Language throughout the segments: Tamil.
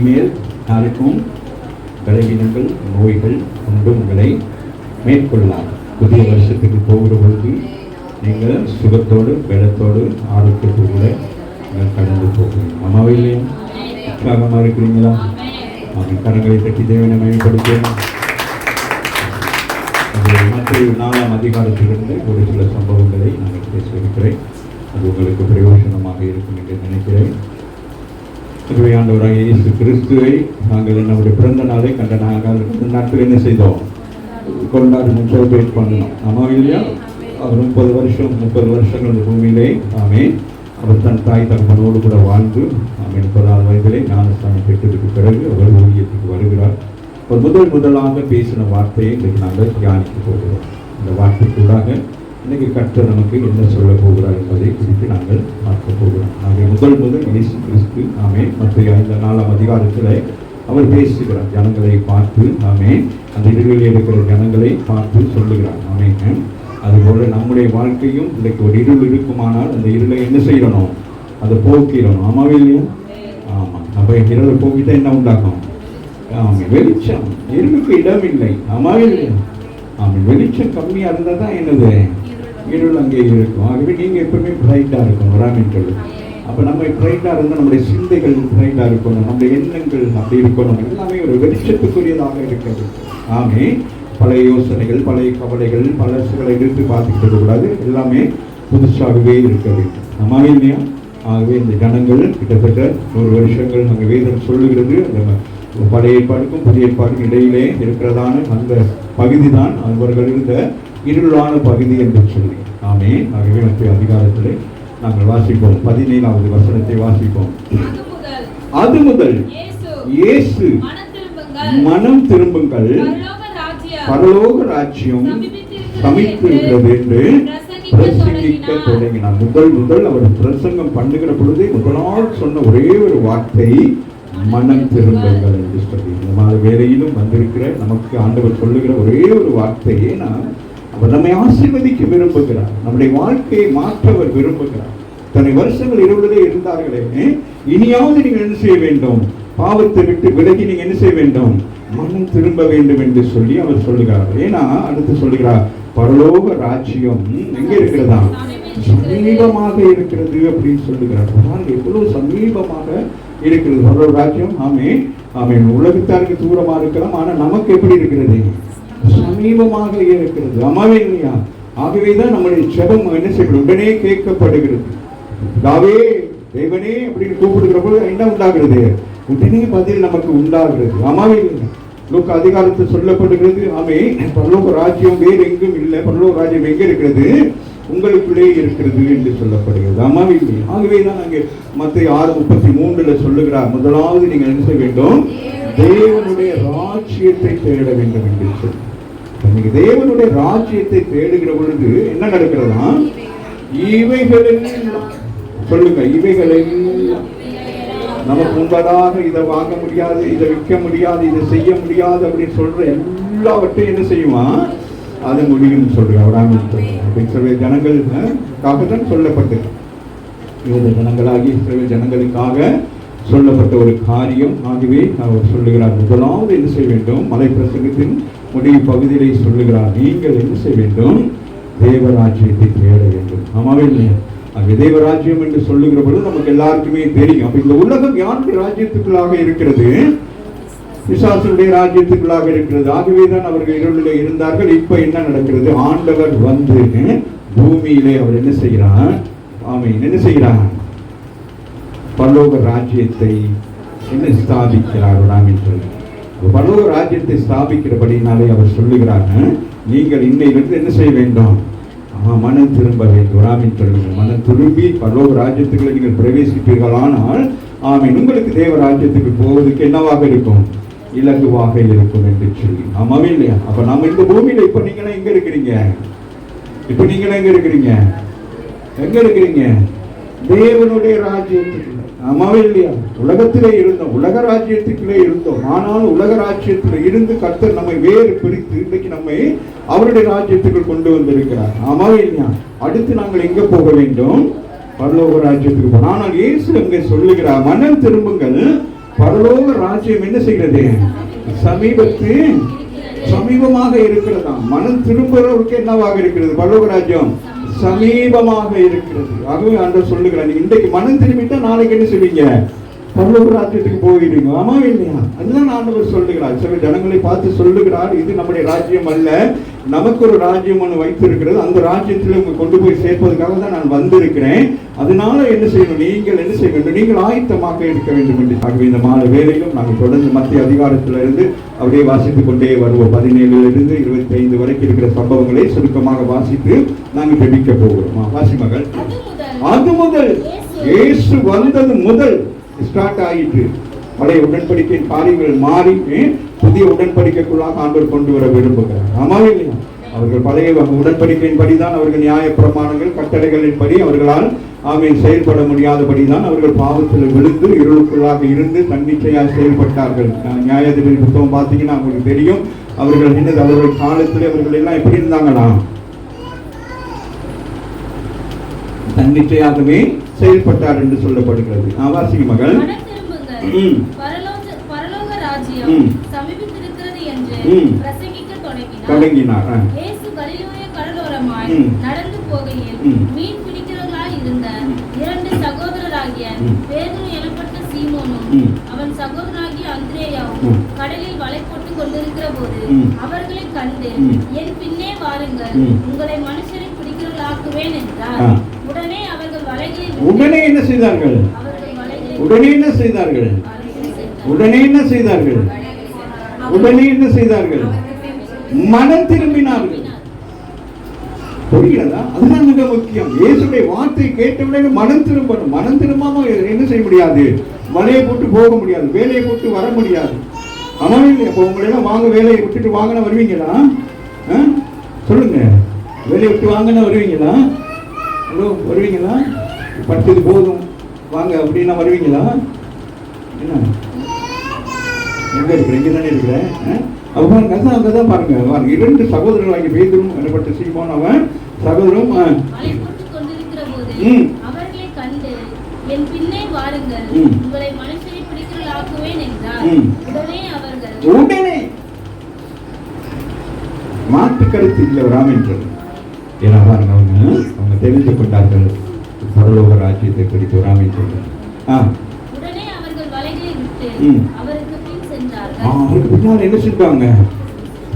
இனிமேல் யாருக்கும் பலவீனங்கள் நோய்கள் கொண்டு உங்களை மேற்கொள்ளலாம். புதிய வருஷத்துக்கு போகிற பொழுது நீங்கள் சுகத்தோடு பலத்தோடு ஆரோக்கியத்தோடு நீங்கள் கடந்து போகிறீங்க அம்மாவே இல்லையா உற்சாகமாக இருக்கிறீங்களா? அவன் கரங்களை தட்டி தேவனை மேம்படுத்தணும் நாலாம் அதிகாரத்திலிருந்து ஒரு சில சம்பவங்களை நான் பேசியிருக்கிறேன் அது உங்களுக்கு பிரயோஜனமாக இருக்கும் என்று நினைக்கிறேன். எனவே இயேசு கிறிஸ்துவை நாங்கள் நம்முடைய பிறந்த நாளை கண்ட நாங்கள் நாட்கள் என்ன செய்தோம்? கொண்டாடணும் செலிப்ரேட் பண்ணணும். ஆமா இல்லையா? அவர் முப்பது வருஷம் முப்பது வருஷங்கள் இந்த பூமியிலே. ஆமே அவர் தன் தாய் தகப்பனோடு கூட வாழ்ந்து ஆமே முப்பதாவது வயதிலே ஞானஸ்தானம் பெற்றதுக்கு பிறகு அவர் ஊழியத்துக்கு வருகிறார். ஒரு முதல் முதலாக பேசின வார்த்தையை இன்றைக்கு நாங்கள் தியானிக்க போகிறோம். இந்த வார்த்தைக்குள்ளாக இன்னைக்கு கற்று நமக்கு என்ன சொல்ல போகிறார் என்பதை குறித்து நாங்கள் பார்க்க முதல் முதல் இயேசு கிறிஸ்து. ஆமே மற்ற இந்த நாலாம் அதிகாரத்தில் அவர் பேசுகிறார். ஜனங்களை பார்த்து ஆமே அந்த இருளில் இருக்கிற ஜனங்களை பார்த்து சொல்லுகிறார். ஆமே அதுபோல நம்முடைய வாழ்க்கையும் இன்றைக்கு ஒரு இருள் இருக்குமானால் அந்த இருளை என்ன செய்யணும்? அதை போக்கிடணும். ஆமாவே இல்லையா? ஆமாம் நம்ம இருளை போக்கிட்டா என்ன உண்டாக்கும் ஆமாம் வெளிச்சம். இருளுக்கு இடம் இல்லை. ஆமாவே இல்லையா? ஆமாம் வெளிச்சம் கம்மியாக இருந்தால் தான் என்னது? இருள் அங்கே இருக்கும். ஆகவே நீங்கள் எப்பவுமே பிரைட்டாக இருக்கணும். வராமின் சொல்லு அப்போ நம்ம பிரைட்டாக இருந்தால் நம்முடைய சிந்தைகள் பிரைட்டாக இருக்கணும் நம்முடைய எண்ணங்கள் அப்படி இருக்கணும் எல்லாமே ஒரு வெளிச்சத்துக்குரியதாக இருக்கிறது. ஆமே பழைய யோசனைகள் பழைய கவலைகள் பழசுகளை எடுத்து பார்த்துக்கிட்டு கூடாது எல்லாமே புதுசாகவே இருக்க வேண்டும் ஆமாவே இல்லையா? ஆகவே இந்த ஜனங்கள் கிட்டத்தட்ட நூறு வருஷங்கள் நாங்கள் வேதம் சொல்லுகிறது. அந்த பழைய ஏற்பாடுக்கும் புதிய ஏற்பாடுக்கும் இடையிலே இருக்கிறதான அந்த பகுதி தான் அவர்கள் இருந்த இருளான பகுதி என்று சொல்லி. ஆமே ஆகவே மற்ற அதிகாரத்திலே நாங்கள் வாசிப்போம். பதினேழாவது வசனத்தை வாசிப்போம். அது முதல் இயேசு மனம் திரும்புங்கள். பரலோக ராஜ்யம் பரலோக என்று பிரசங்கிக்க தொடங்கினார். முதல் முதல் அவர் பிரசங்கம் பண்ணுகிற பொழுதே முதலால் சொன்ன ஒரே ஒரு வார்த்தை மனம் திரும்புங்கள் என்று சொல்லி. இந்த மாதிரி வேலையிலும் வந்திருக்கிற நமக்கு ஆண்டவர் சொல்லுகிற ஒரே ஒரு வார்த்தையே நான் அவர் நம்மை ஆசீர்வதிக்க விரும்புகிறார். நம்முடைய வாழ்க்கையை மாற்ற அவர் விரும்புகிறார். தன்னை வருஷங்கள் இருபதிலே இருந்தார்களே இனியாவது நீங்கள் என்ன செய்ய வேண்டும்? பாவத்தை விட்டு விலகி நீங்கள் என்ன செய்ய வேண்டும்? மனம் திரும்ப வேண்டும் என்று சொல்லி அவர் சொல்லுகிறார் ஏன்னா அடுத்து சொல்லுகிறார் பரலோக ராஜ்யம் எங்க இருக்கிறதா? சமீபமாக இருக்கிறது அப்படின்னு சொல்லுகிறார். பாருங்க எவ்வளவு சமீபமாக இருக்கிறது? பரலோக ராஜ்யம் ஆமே ஆமே உலகத்தாருக்கு தூரமா இருக்கலாம் ஆனா நமக்கு எப்படி இருக்கிறது? சமீபமாக இருக்கிறது. அமாவே ஆகவேதான் நம்முடைய செபம் என்ன செய்யப்படும்? உடனே கேட்கப்படுகிறது. தாவே தேவனே அப்படின்னு கூப்பிடுகிற பொழுது என்ன உண்டாகிறது? உடனே பதில் நமக்கு உண்டாகிறது. அமாவேனியா லோக அதிகாரத்தில் சொல்லப்படுகிறது ஆமே பரலோக ராஜ்யம் வேறு எங்கும் இல்லை. பரலோக ராஜ்யம் எங்கே இருக்கிறது? உங்களுக்குள்ளே இருக்கிறது என்று சொல்லப்படுகிறது. ஆமாவே ஆகவே தான் அங்கே மத்திய ஆறு முப்பத்தி மூன்றுல சொல்லுகிறார். முதலாவது நீங்கள் என்ன செய்ய வேண்டும்? தேவனுடைய ராஜ்யத்தை தேட வேண்டும் என்று சொல்லி. நீங்க தேவனுடைய ராஜ்யத்தை தேடுகிற பொழுது என்ன நடக்கிறதா இவைகளின் சொல்லுங்க இவைகளெல்லாம் நமக்கு முன்பதாக இதை வாங்க முடியாது இதை விற்க முடியாது இதை செய்ய முடியாது அப்படின்னு சொல்ற எல்லாவற்றையும் என்ன செய்வான் அது முடியும் சொல்றேன் அவராங்க அப்படின்னு சொல்ற ஜனங்களுக்காக தான் சொல்லப்பட்டது ஜனங்களாகி சில ஜனங்களுக்காக சொல்லப்பட்ட ஒரு காரியம். ஆகவே அவர் சொல்லுகிறார் முதலாவது என்ன செய்ய வேண்டும்? மலை பிரசங்கத்தின் முடிவு பகுதியிலே சொல்லுகிறார் நீங்கள் என்ன செய்ய வேண்டும்? தேவராஜ்யத்தை தேட வேண்டும். ஆமாவே இல்லையா? அங்கே தேவராஜ்யம் என்று சொல்லுகிற பொழுது நமக்கு எல்லாருக்குமே தெரியும். அப்ப இந்த உலகம் யாருடைய ராஜ்யத்துக்குள்ளாக இருக்கிறது? விசாசனுடைய ராஜ்யத்துக்குள்ளாக இருக்கிறது. ஆகவே தான் அவர்கள் இருளிலே இருந்தார்கள். இப்ப என்ன நடக்கிறது? ஆண்டவர் வந்து பூமியிலே அவர் என்ன செய்கிறார்? ஆமை என்ன செய்கிறார்? பல்லோக ராஜ்யத்தை என்ன ஸ்தாபிக்கிறார்? ராமின் சொல்லி ராஜ்யத்தை ஸ்தாபிக்கிறபடினாலே அவர் சொல்லுகிறாங்க நீங்கள் இன்னையிலிருந்து என்ன செய்ய வேண்டும்? ஆமா, மனம் திரும்ப வேண்டும். ராமின் சொல்லுங்கள். மனம் திரும்பி பரலோக ராஜ்யத்துக்குள்ள நீங்கள் பிரவேசிப்பீர்களானால் ஆமீன் உங்களுக்கு தேவ ராஜ்யத்துக்கு போவதுக்கு என்னவாக இருக்கும்? இலகுவாக இருக்கும் என்று சொல்லி. ஆமாவே இல்லையா? அப்ப நம்ம இந்த பூமியில இப்ப நீங்களே எங்க இருக்கிறீங்க? இப்ப நீங்களே எங்க இருக்கிறீங்க? எங்க இருக்கிறீங்க? தேவனுடைய ராஜ்யத்துக்கு. ஆமாவே இல்லையா உலகத்திலே இருந்தோம் உலக ராஜ்யத்துக்குள்ளே இருந்தோம். ஆனால் உலக ராஜ்யத்தில் இருந்து கர்த்தர் நம்மை வேறு பிரித்து இன்றைக்கு நம்மை அவருடைய ராஜ்யத்துக்குள் கொண்டு வந்திருக்கிறார். ஆமாவே இல்லையா அடுத்து நாங்கள் எங்க போக வேண்டும்? பரலோக ராஜ்யத்துக்கு போகணும். ஆனால் இயேசு அங்கே சொல்லுகிறார் மனம் திரும்புங்கள். பரலோக ராஜ்யம் என்ன செய்கிறது? சமீபத்து சமீபமாக இருக்கிறதா மனம் திரும்புறவருக்கு என்னவாக இருக்கிறது? பரலோக ராஜ்யம் சமீபமாக இருக்கிறது. அதுவும் அன்றை சொல்லுகிறேன் இன்றைக்கு மனம் திரும்பிட்டா நாளைக்கு என்ன செய்வீங்க பரலோக ராஜ்யத்துக்கு போயிடுங்க ஆமா இல்லையா? அதுதான் ஆண்டவர் சொல்லுகிறார் சில ஜனங்களை பார்த்து சொல்லுகிறார் இது நம்முடைய ராஜ்யம் அல்ல. நமக்கு ஒரு ராஜ்யம் ஒன்று வைத்திருக்கிறது. அந்த ராஜ்யத்தில் உங்க கொண்டு போய் சேர்ப்பதற்காக தான் நான் வந்திருக்கிறேன். அதனால என்ன செய்யணும்? நீங்கள் என்ன செய்ய வேண்டும்? நீங்கள் ஆயத்தமாக இருக்க வேண்டும் என்று. ஆகவே இந்த மாலை வேலையிலும் நாங்கள் தொடர்ந்து மத்திய அதிகாரத்திலிருந்து அப்படியே வாசித்துக் கொண்டே வருவோம். பதினேழுல இருந்து இருபத்தி ஐந்து வரைக்கும் இருக்கிற சம்பவங்களை சுருக்கமாக வாசித்து நாங்கள் ஜெபிக்க போகிறோம். வாசி மகள். அது முதல். இயேசு வந்தது முதல். ஸ்டார்ட் ஆயிற்று. பழைய உடன்படிக்கையின் காரியங்கள் மாறி புதிய உடன்படிக்கைக்குள்ளாக ஆண்டவர் கொண்டு வர விரும்புகிறார். ஆமாவே இல்லையா? அவர்கள் பழைய உடன்படிக்கையின் படிதான் அவர்கள் நியாய பிரமாணங்கள் கட்டளைகளின் படி அவர்களால் அவை செயல்பட முடியாதபடி தான் அவர்கள் பாவத்தில் விழுந்து இருளுக்குள்ளாக இருந்து தன்னிச்சையாக செயல்பட்டார்கள். நியாயாதிபதி புத்தகம் பார்த்தீங்கன்னா அவங்களுக்கு தெரியும். அவர்கள் என்னது அவர்கள் காலத்தில் அவர்கள் எல்லாம் எப்படி இருந்தாங்களா தன்னிச்சையாகவே செயல்பட்டார் என்று சொல்லப்படுகிறது ஆவாசி மகள் தொடங்கினார். நடந்து போகையில். மீன் பிடிக்கிறவர்களாய் இருந்த இரண்டு சகோதரராகிய. பேதுரு எனப்பட்ட சீமோனும். அவன் சகோதரனாகிய அந்திரேயாவும். கடலில் வலை போட்டுக் கொண்டிருக்கிற போது. அவர்களை கண்டு. என் பின்னே வாருங்கள். உங்களை மனுஷரை பிடிக்கிறவர்களாக்குவேன் என்றார். உடனே என்ன செய்தார்கள்? உடனே என்ன செய்தார்கள். உடனே என்ன செய்தார்கள்? உடனே என்ன செய்தார்கள்? மனம் திரும்பினார்கள். புரிகிறதா? அதுதான் மிக முக்கியம். இயேசுடைய வார்த்தை கேட்டவுடனே மனம் திரும்பணும். மனம் திரும்பாம என்ன செய்ய முடியாது? வலையை போட்டு போக முடியாது. வேலையை போட்டு வர முடியாது. ஆமாம் இல்லையா? இப்போ உங்களை எல்லாம் வாங்க வேலையை விட்டுட்டு வாங்கினா வருவீங்களா? சொல்லுங்க. வேலையை விட்டு வாங்கினா வருவீங்களா? ஹலோ வருவீங்களா? படிச்சது போதும். வாங்க அப்படின்னா வருவீங்களா? என்ன? எங்க இருக்கிற இங்க தானே இருக்கிறேன் அவ பாருங்க அதான் அங்கதான் பாருங்க. பாருங்க இரண்டு சகோதரர்கள் அங்கே பேதரும் எனப்பட்ட சீமோன் அவன் சகோதரும் ம். என் பின்னே வாருங்கள். உங்களை மனுஷரை பிடிக்கிறவர்களாக்குவேன் என்றார். ம். உடனே அவர்கள் உடனே! மாற்று கருத்து இல்லை ராமேஸ்வரன் ஏன்னா பாருங்க அவங்க தெரிந்து கொண்டார்கள் பரலோக ராஜ்யத்தை குறித்து ராமேஸ்வரன் ஆ. அவருக்கு பின் ஆ, சென்றார்கள் அவருக்கு பின்னால் என்ன செஞ்சாங்க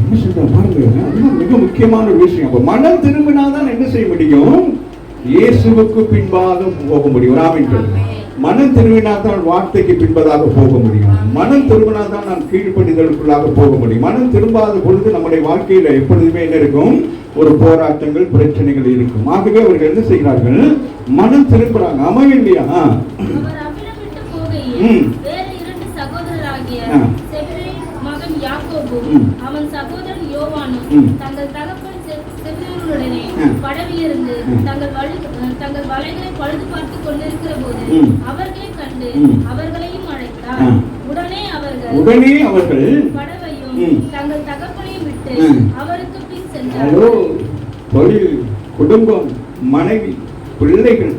என்ன செஞ்சாங்க பாருங்க அதுதான் மிக முக்கியமான ஒரு விஷயம். அப்ப மனம் திரும்பினாதான் என்ன செய்ய முடியும்? இயேசுவுக்கு பின்பாக போக முடியும். ராமேஸ்வரன் மனம் திரும்பினாதான் வார்த்தைக்கு பின்பதாக போக முடியும். மனம் திரும்பினாதான் நான் கீழ்ப்படிதலுக்குள்ளாக போக முடியும். மனம் திரும்பாத பொழுது நம்முடைய வாழ்க்கையில எப்பொழுதுமே என்ன இருக்கும்? ஒரு போராட்டங்கள் பிரச்சனைகள் இருக்கும் ஆகவே அவர்கள் என்ன செய்கிறார்கள் மனம் திரும்புறாங்க ஆமா இல்லையா. அவன் சகோதரன் யோவானும். தங்கள் தகப்பன் செ- செபதேயுடனே ஆ. படவிலிருந்து. தங்கள் தங்கள் வலைகளை பழுது பார்த்து கொண்டிருக்கிற போது. அவர்களை கண்டு. அவர்களையும் அழைத்தார். உடனே அவர்கள் உடனே அவர்கள் படவையும். தங்கள் தகப்பனையும் விட்டு. அவருக்கு பின் தொழில் குடும்பம் மனைவி பிள்ளைகள்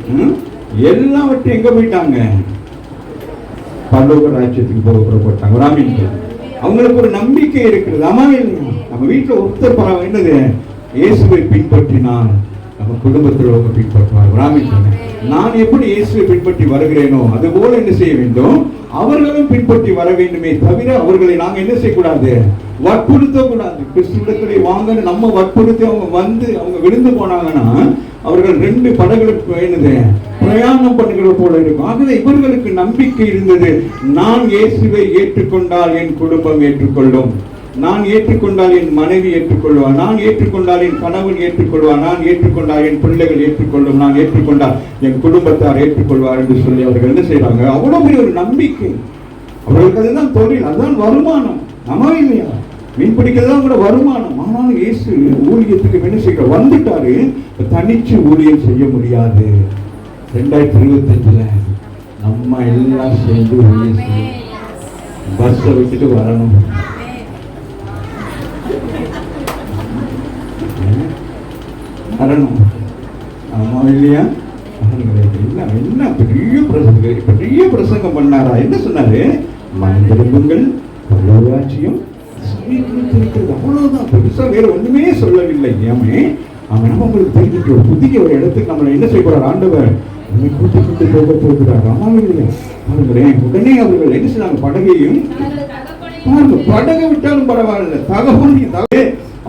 எல்லாவற்றையும் எங்க போயிட்டாங்க? பல்லோக ராஜ்யத்துக்கு போக புறப்பட்டாங்க. ராமின் அவங்களுக்கு ஒரு நம்பிக்கை இருக்கிறது ஆமா நம்ம வீட்டுல ஒருத்தர் பரவ என்னது? இயேசுவை பின்பற்றினால் நம்ம குடும்பத்தில் அவங்க பின்பற்றுவார். ராமின் நான் எப்படி இயேசுவை பின்பற்றி வருகிறேனோ அது போல என்ன செய்ய வேண்டும்? அவர்களும் பின்பற்றி வர வேண்டுமே தவிர அவர்களை நாங்க என்ன செய்யக்கூடாது? வற்புறுத்த கூடாது கிறிஸ்துவிடத்திலே வாங்க நம்ம வற்புறுத்தி அவங்க வந்து அவங்க விழுந்து போனாங்கன்னா அவர்கள் ரெண்டு படகுகளுக்கு என்னது பிரயாணம் பண்ணுகிற போல இருக்கும். ஆகவே இவர்களுக்கு நம்பிக்கை இருந்தது. நான் இயேசுவை ஏற்றுக்கொண்டால் என் குடும்பம் ஏற்றுக்கொள்ளும். நான் ஏற்றுக்கொண்டால் என் மனைவி ஏற்றுக்கொள்வார் நான் ஏற்றுக்கொண்டால் என் கணவன் ஏற்றுக்கொள்வார் நான் ஏற்றுக்கொண்டால் என் பிள்ளைகள் ஏற்றுக்கொள்ளும். நான் ஏற்றுக்கொண்டால் என் குடும்பத்தார் ஏற்றுக்கொள்வார் என்று சொல்லி அவர்கள் என்ன செய்றாங்க? அவ்வளவு பெரிய ஒரு நம்பிக்கை. அவர்களுக்கு அதுதான் தொழில் அதுதான் வருமானம். ஆமா இல்லையா? மீன் பிடிக்கிறதா கூட வருமானம். ஆனாலும் இயேசு ஊழியத்துக்கு என்ன செய்ய வந்துட்டாரு. தனிச்சு ஊழியம் செய்ய முடியாது. ரெண்டாயிரத்தி இருபத்தஞ்சுல நம்ம எல்லாம் சேர்ந்து ஊழியம் செய்யணும். பஸ்ஸை விட்டுட்டு வரணும். வரணும். ஆமா இல்லையா? என்ன பெரிய பிரசங்கம் பெரிய பிரசங்கம் பண்ணாரா? என்ன சொன்னாரு? மனம் திரும்புங்கள் சமீபத்திருக்கிறது அவ்வளவுதான். பெருசாக வேறு ஒன்றுமே சொல்லவில்லை. ஏமே அவன் நம்ம உங்களுக்கு தெரிஞ்சுட்டு ஒரு புதிய ஒரு இடத்துக்கு நம்மளை என்ன செய்ய போகிறார் ஆண்டவர் நம்மை கூட்டி கொண்டு போக போகிறார். ஆமாம் இல்லையா? பாருங்களேன் உடனே அவர்கள் என்ன செய்தாங்க? படகையும் பாருங்க படகை விட்டாலும் பரவாயில்ல. தகவல் தகவே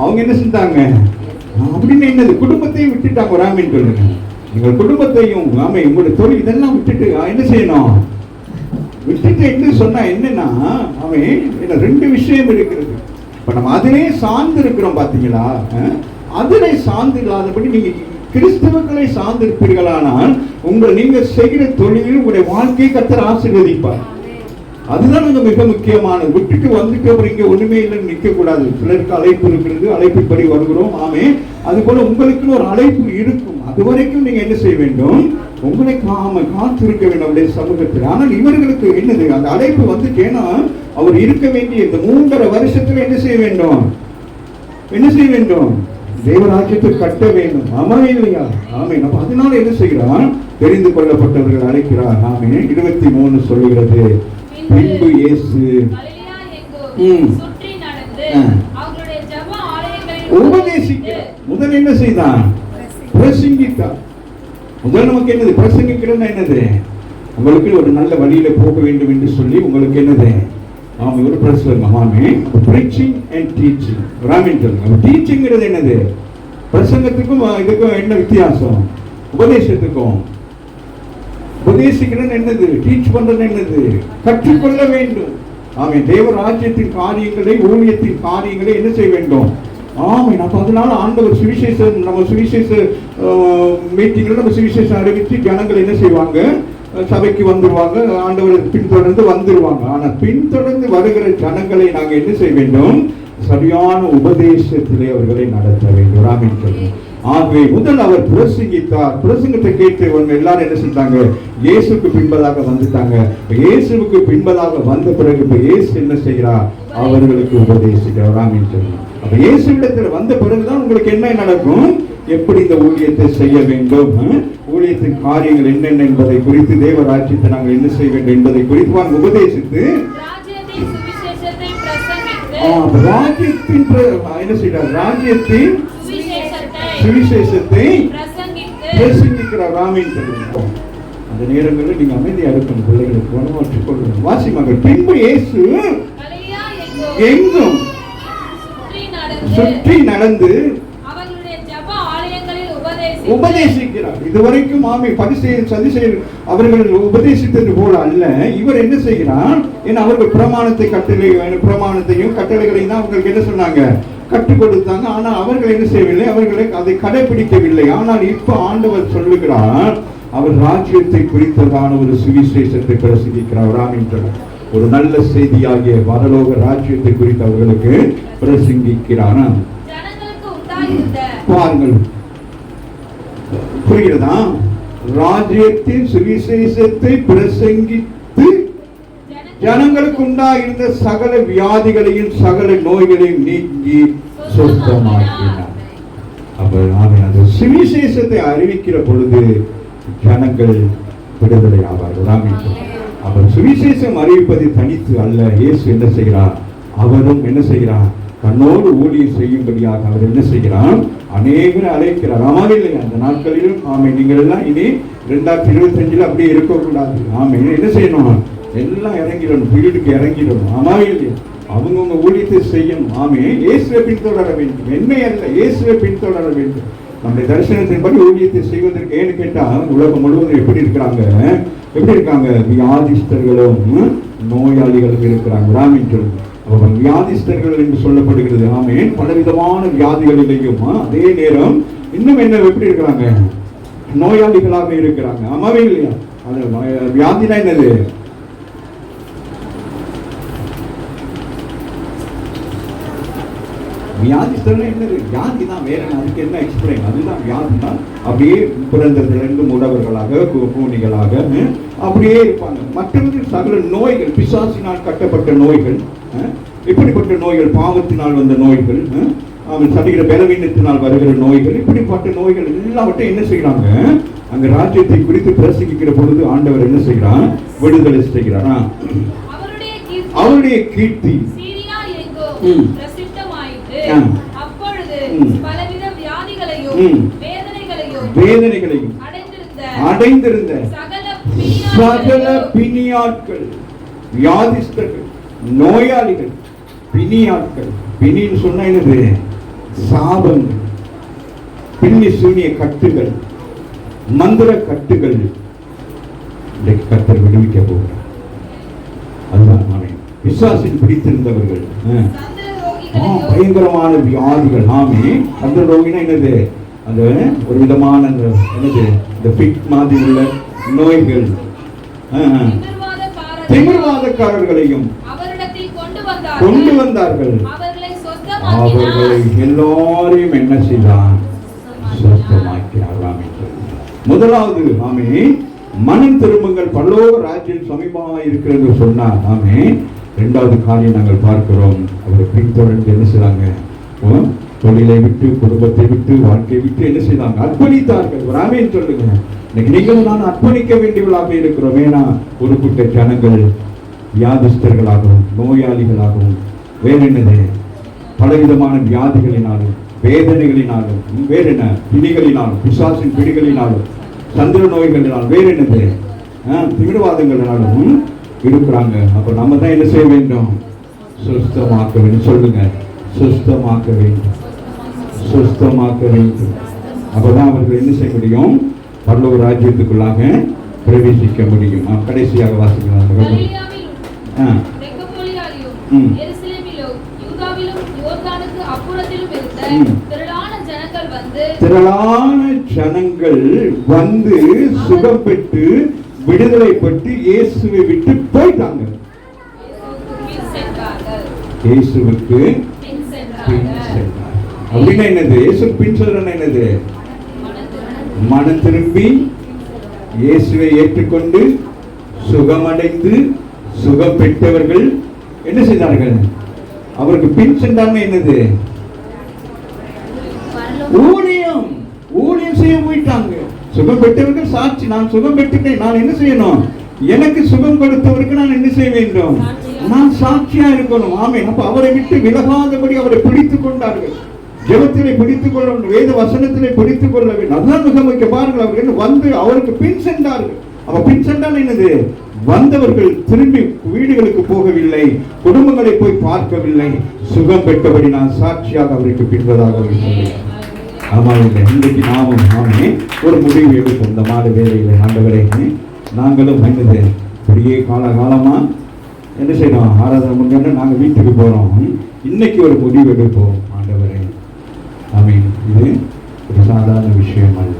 அவங்க என்ன செஞ்சாங்க? அப்படின்னு என்னது? குடும்பத்தையும் விட்டுட்டாங்க. ஒரு சொல்லுங்க. எங்கள் குடும்பத்தையும் ஆமை உங்களுடைய தொழில் இதெல்லாம் விட்டுட்டு என்ன செய்யணும்? விட்டுட்டு என்ன சொன்னா என்னன்னா அவன் என்ன ரெண்டு விஷயம் இருக்கிறது. இப்ப நம்ம அதிலே சார்ந்து இருக்கிறோம் பாத்தீங்களா? அதனை அதிலே சார்ந்து இல்லாதபடி நீங்க கிறிஸ்தவர்களை சார்ந்து இருப்பீர்களானால் உங்கள் நீங்க செய்கிற தொழிலில் உங்களுடைய வாழ்க்கையை கத்தர் ஆசீர்வதிப்பார். அதுதான் அங்கே மிக முக்கியமானது. விட்டுட்டு வந்துட்டு அப்புறம் இங்கே ஒன்றுமே இல்லைன்னு நிற்கக்கூடாது சிலருக்கு அழைப்பு இருக்கிறது அழைப்பு படி வருகிறோம் ஆமே. அது போல உங்களுக்குன்னு ஒரு அழைப்பு இருக்கும். அது வரைக்கும் நீங்கள் என்ன செய்ய வேண்டும்? உங்களை காம காத்திருக்க வேண்டும் அப்படியே சமூகத்தில். ஆனால் இவர்களுக்கு என்னது? அந்த அழைப்பு வந்துட்டேன்னா அவர் இருக்க வேண்டிய இந்த மூன்றரை வருஷத்துல என்ன செய்ய வேண்டும்? என்ன செய்ய வேண்டும்? தேவராஜ்யத்தை கட்ட வேண்டும். ஆமா இல்லையா? ஆமே நம்ம அதனால என்ன செய்கிறான் தெரிந்து கொள்ளப்பட்டவர்கள் அழைக்கிறார். ஆமே இருபத்தி மூணு சொல்லுகிறது பின்பு இயேசு. உபதேசிக்க முதல் என்ன செய்தான் பிரசங்கித்தார். முதல் நமக்கு என்னது? பிரசங்கிக்கிறதுனா என்னது? உங்களுக்கு ஒரு நல்ல வழியில போக வேண்டும் என்று சொல்லி உங்களுக்கு என்னது? ஆமா ஒரு பிரசங்கம் ஆமே பிரீச்சிங் அண்ட் டீச்சிங் ராமின் சொல்லுங்க. டீச்சிங்கிறது என்னது? பிரசங்கத்துக்கும் இதுக்கும் என்ன வித்தியாசம்? உபதேசத்துக்கும். உபதேசிக்கிறது என்னது? டீச் பண்றது என்னது? கற்றுக்கொள்ள வேண்டும். ஆமே தேவ ராஜ்யத்தின் காரியங்களை ஊழியத்தின் காரியங்களை என்ன செய்ய வேண்டும்? ஆமே நம்ம அதனால ஆண்டவர் சுவிசேஷ நம்ம சுவிசேஷ மீட்டிங்கில் நம்ம சுவிசேஷம் அறிவித்து ஜனங்கள் என்ன செய்வாங்க? சபைக்கு வந்துருவாங்க ஆண்டவர் பின்தொடர்ந்து வந்துருவாங்க. ஆனால் பின்தொடர்ந்து வருகிற ஜனங்களை நாங்கள் என்ன செய்ய வேண்டும்? சரியான உபதேசத்திலே அவர்களை நடத்த வேண்டும். ஆமீன் ஆகவே முதல் அவர் பிரசங்கித்தார். பிரசங்கத்தை கேட்டு அவங்க எல்லாரும் என்ன செஞ்சாங்க? இயேசுக்கு பின்பதாக வந்துட்டாங்க. இயேசுக்கு இயேசுவுக்கு பின்பதாக வந்த பிறகு இப்ப இயேசு என்ன செய்கிறார்? அவர்களுக்கு உபதேசிக்கிறார். ஆமீன் அப்ப இயேசுவிடத்தில் வந்த பிறகுதான் உங்களுக்கு என்ன நடக்கும்? எப்படி இந்த ஊழியத்தை செய்ய வேண்டும்? ஊழியத்தின் காரியங்கள் என்னென்ன என்பதை குறித்து தேவராட்சியத்தை நாங்கள் என்ன செய்ய வேண்டும் என்பதை குறித்து வாங்க உபதேசித்து ராஜ்யத்தின் என்ன செய்யறார் ராஜ்யத்தின் சுவிசேஷத்தை சுவிசேஷத்தை பிரசங்கித்து பிரசங்கிக்கிற ராமின் சொல்லுங்க அந்த நேரங்களில் நீங்க அமைதியா இருக்கணும் பிள்ளைகளுக்கு உணவாற்றிக் கொள்ளணும் வாசி மகள் பின்பு இயேசு எங்கும்? சுற்றி நடந்து உபதேசிக்கிறார். இதுவரைக்கும் ஆமை பரிசெயல் சதிசெயல் அவர்கள் உபதேசித்தது போல அல்ல இவர் என்ன செய்கிறார்? ஏன்னா அவர்கள் பிரமாணத்தை கட்டளை பிரமாணத்தையும் கட்டளைகளையும் தான் அவங்களுக்கு என்ன சொன்னாங்க? கற்றுக் கொடுத்தாங்க. ஆனா அவர்கள் என்ன செய்யவில்லை? அவர்களை அதை கடைபிடிக்கவில்லை. ஆனால் இப்ப ஆண்டவர் சொல்லுகிறார் அவர் ராஜ்யத்தை குறித்ததான ஒரு சுவிசேஷத்தை பிரசங்கிக்கிறார். ராமேந்திரன் ஒரு நல்ல செய்தியாகிய வரலோக ராஜ்யத்தை குறித்து அவர்களுக்கு உண்டாயிருந்த பாருங்கள். புரிகிறதா? ராஜ்யத்தின் சுவிசேஷத்தை பிரசங்கித்து ஜனங்களுக்கு உண்டாயிருந்த சகல வியாதிகளையும் சகல நோய்களையும் நீக்கி சுத்தமாக்கினார் அப்ப நாம அந்த சுவிசேஷத்தை அறிவிக்கிற பொழுது ஜனங்கள் விடுதலை ஆவார்கள். அவர் சுவிசேஷம் அறிவிப்பதை தனித்து அல்ல. இயேசு என்ன செய்கிறார்? அவரும் என்ன செய்கிறார்? தன்னோடு ஊழியர் செய்யும்படியாக அவர் என்ன செய்கிறார்? அநேகரை அழைக்கிறார். ஆமாம் இல்லைங்க அந்த நாட்களிலும் ஆமை நீங்கள் எல்லாம் இனி ரெண்டாயிரத்தி இருபத்தி அஞ்சுல அப்படியே இருக்கக்கூடாது. ஆமை என்ன செய்யணும்? எல்லாம் இறங்கிடணும் வீடுக்கு இறங்கிடணும் ஆமாவே இல்லையா அவங்கவுங்க ஊழியத்தை செய்யணும் ஆமே இயேசுவை பின்தொடர வேண்டும். என்னை அல்ல இயேசுவை பின்தொடர வேண்டும். நம்முடைய தரிசனத்தின்படி ஊழியத்தை செய்வதற்கு ஏன்னு கேட்டால் உலகம் முழுவதும் எப்படி இருக்கிறாங்க? எப்படி இருக்காங்க? வியாதிஸ்தர்களும் நோயாளிகளும் இருக்கிறாங்க. ராமின் சொல்லுங்க வியாதிஸ்தர்கள் என்று சொல்லப்படுகிறது. ஆமே பலவிதமான வியாதிகளிலேயும் அதே நேரம் இன்னும் என்ன எப்படி இருக்கிறாங்க? நோயாளிகளாக இருக்கிறாங்க. ஆமாவே இல்லையா? அது வியாதினா என்னது? வியாதிஸ்தர்னா என்னது? வியாதி தான் வேற என்ன? அதுக்கு என்ன எக்ஸ்பிளைன் அதுதான் வியாதி தான். அப்படியே பிறந்ததிலிருந்து முடவர்களாக கூனிகளாக அப்படியே இருப்பாங்க. மற்றது சகல நோய்கள் பிசாசினால் கட்டப்பட்ட நோய்கள் இப்படிப்பட்ட நோய்கள் பாவத்தினால் வந்த நோய்கள் அவன் சதிகிற பலவீனத்தினால் வருகிற நோய்கள் இப்படிப்பட்ட நோய்கள் எல்லாவற்றையும் என்ன செய்யறாங்க அங்க ராஜ்யத்தை குறித்து பிரசங்கிக்கிற பொழுது ஆண்டவர் என்ன செய்கிறான் விடுதலை செய்கிறார். ஆ. அவருடைய கீர்த்தி அப்பொழுது. பலவித வியாதிகளையும். வேதனைகளையும் வேதனைகளையும் அடைந்திருந்த சகல பிணியாட்கள் வியாதிஸ்தர்கள் நோயாளிகள் பிணியாட்கள். பிணின்னு சொன்னா என்னது? சாபங்கள். பின்னி சூனிய கட்டுகள் மந்திர கட்டுகள். இன்றைக்கு கத்தர் விடுவிக்க போகிறார். அதுதான் விசுவாசில் பிடித்திருந்தவர்கள் ஆ. சந்திர ஆ, ரோகிகளையும் பயங்கரமான வியாதிகள். ஆமே. அந்த ரோகினா என்னது? அந்த ஒரு விதமான அந்த என்னது? இந்த பிக் மாதிரி உள்ள நோய்கள். திமிர்வாதக்காரர்களையும் கொண்டு வந்தார்கள். அவர்களை எல்லாரையும் என்ன செய்தான்? சொந்தமாக்கினார் ஆமே. முதலாவது ஆமே மனம் திரும்புங்கள். பல்லோக ராஜ்யம் சமீபமாக இருக்கிறது சொன்னார். ஆமே. ரெண்டாவது காரியம் நாங்கள் பார்க்கிறோம். அவரை பின்தொடர்ந்து என்ன செய்தாங்க? தொழிலை விட்டு குடும்பத்தை விட்டு வாழ்க்கையை விட்டு என்ன செய்தாங்க? அர்ப்பணித்தார்கள். ஒரு ஆமேன் சொல்லுங்க. இன்னைக்கு நீங்களும் நான் அர்ப்பணிக்க வேண்டியவர்களாக இருக்கிறோம். ஏன்னா குறிப்பிட்ட ஜனங்கள் வியாதிஸ்தர்களாகவும் நோயாளிகளாகவும் வேற என்னது? பலவிதமான வியாதிகளினாலும் வேதனைகளினாலும் வேற என்ன? பிடிகளினாலும் பிசாசின் பிடிகளினாலும் சந்திர நோய்களினாலும் வேற என்னது? ஆ, தீவிரவாதங்களினாலும் இருக்கிறாங்க அப்ப நம்ம தான் என்ன செய்ய வேண்டும்? சுஸ்தமாக்க வேண்டும். சொல்லுங்க. சுஸ்தமாக்க வேண்டும். சுஸ்தமாக்க வேண்டும். அப்பதான் அவர்கள் என்ன செய்ய முடியும்? பல்லவ ராஜ்யத்துக்குள்ளாக பிரவேசிக்க முடியும். கடைசியாக வாசிக்கலாம் ஆ. ம். திரளான ஜனங்கள் வந்து சுகம் பெற்று விடுதலை பெற்று இயேசுவை விட்டு போயிட்டாங்க இயேசுவுக்கு பின். சென்றார் அப்படின்னா என்னது? இயேசு பின் சொல்றேன்னா என்னது? மனம் திரும்பி இயேசுவை ஏற்றுக்கொண்டு சுகமடைந்து சுகம் பெற்றவர்கள் என்ன செய்தார்கள்? அவருக்கு பின் சென்றாங்க என்னது? ஊழியம். ஊழியம் செய்ய போயிட்டாங்க. சுகம் பெற்றவர்கள் சாட்சி. நான் சுகம் பெற்றுட்டேன் நான் என்ன செய்யணும்? எனக்கு சுகம் கொடுத்தவருக்கு நான் என்ன செய்ய வேண்டும்? நான் சாட்சியா இருக்கணும். ஆமே அப்ப அவரை விட்டு விலகாதபடி அவரை பிடித்துக் கொண்டார்கள். ஜெபத்திலே பிடித்துக் கொள்ள வேத வசனத்திலே பிடித்துக் கொள்ள வேண்டும் அதுதான் மிக முக்கிய பாருங்கள் அவர்கள் வந்து அவருக்கு பின் சென்றார்கள். அவ பின் சென்றால் என்னது? வந்தவர்கள் திரும்பி வீடுகளுக்கு போகவில்லை. குடும்பங்களை போய் பார்க்கவில்லை. சுகம் பெற்றபடி நான் சாட்சியாக அவருக்கு பின்பதாக சொன்னேன் ஆமா இல்லை இன்றைக்கு நாமும் நாமே ஒரு முடிவு எடுப்போம். இந்த மாத வேலையில் ஆண்டவரே நாங்களும் என்னது அப்படியே காலகாலமாக என்ன செய்யணும்? ஆராதனை முன்னாடி நாங்கள் வீட்டுக்கு போகிறோம் இன்னைக்கு ஒரு முடிவு எடுப்போம் ஆண்டவரே. ஆமீன். இது ஒரு சாதாரண விஷயம் அல்ல.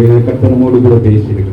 வேலை கத்தனமோடு கூட பேசியிருக்கிறோம்